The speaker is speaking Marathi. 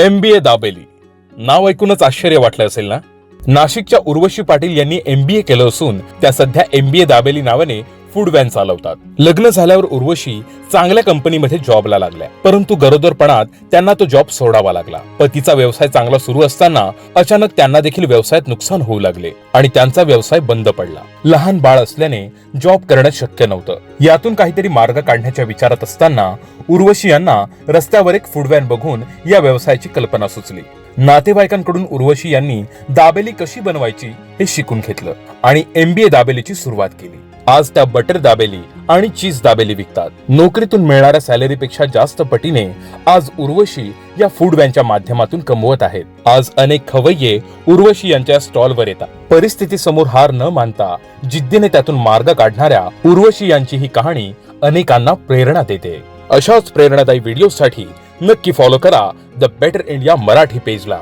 एम बी ए दाबेली. नाव ऐकूनच आश्चर्य वाटलं असेल ना? नाशिकच्या उर्वशी पाटील यांनी एमबीए केलं असून त्या सध्या एमबीए दाबेली नावाने फूड व्हॅन चालवतात. लग्न झाल्यावर उर्वशी चांगल्या कंपनीमध्ये जॉबला लागल्या. परंतु गरोदरपणात त्यांना तो जॉब सोडावा लागला. पतीचा व्यवसाय चांगला सुरू असताना अचानक त्यांना देखील व्यवसायात नुकसान होऊ लागले आणि त्यांचा व्यवसाय बंद पडला. लहान बाळ असल्याने जॉब करणं शक्य नव्हतं. यातून काहीतरी मार्ग काढण्याच्या विचारात असताना उर्वशी यांना रस्त्यावर एक फूड व्हॅन बघून या व्यवसायाची कल्पना सुचली. नातेवाईकांकडून उर्वशी यांनी दाबेली कशी बनवायची हे शिकून घेतलं आणि एमबीए दाबेलीची सुरुवात केली. आज त्या बटर दाबेली आणि चीज दाबेली विकतात. नोकरीतून मिळणाऱ्या सॅलरीपेक्षा जास्त पटीने आज उर्वशी या फूड व्हॅनच्या माध्यमातून कमवत आहेत. आज अनेक खवय्ये उर्वशी यांच्या स्टॉलवर येतात. परिस्थिती समोर हार न मानता जिद्दीने त्यातून मार्ग काढणाऱ्या उर्वशी यांची ही कहाणी अनेकांना प्रेरणा देते. अशाच प्रेरणादायी व्हिडिओसाठी नक्की फॉलो करा द बेटर इंडिया मराठी पेजला.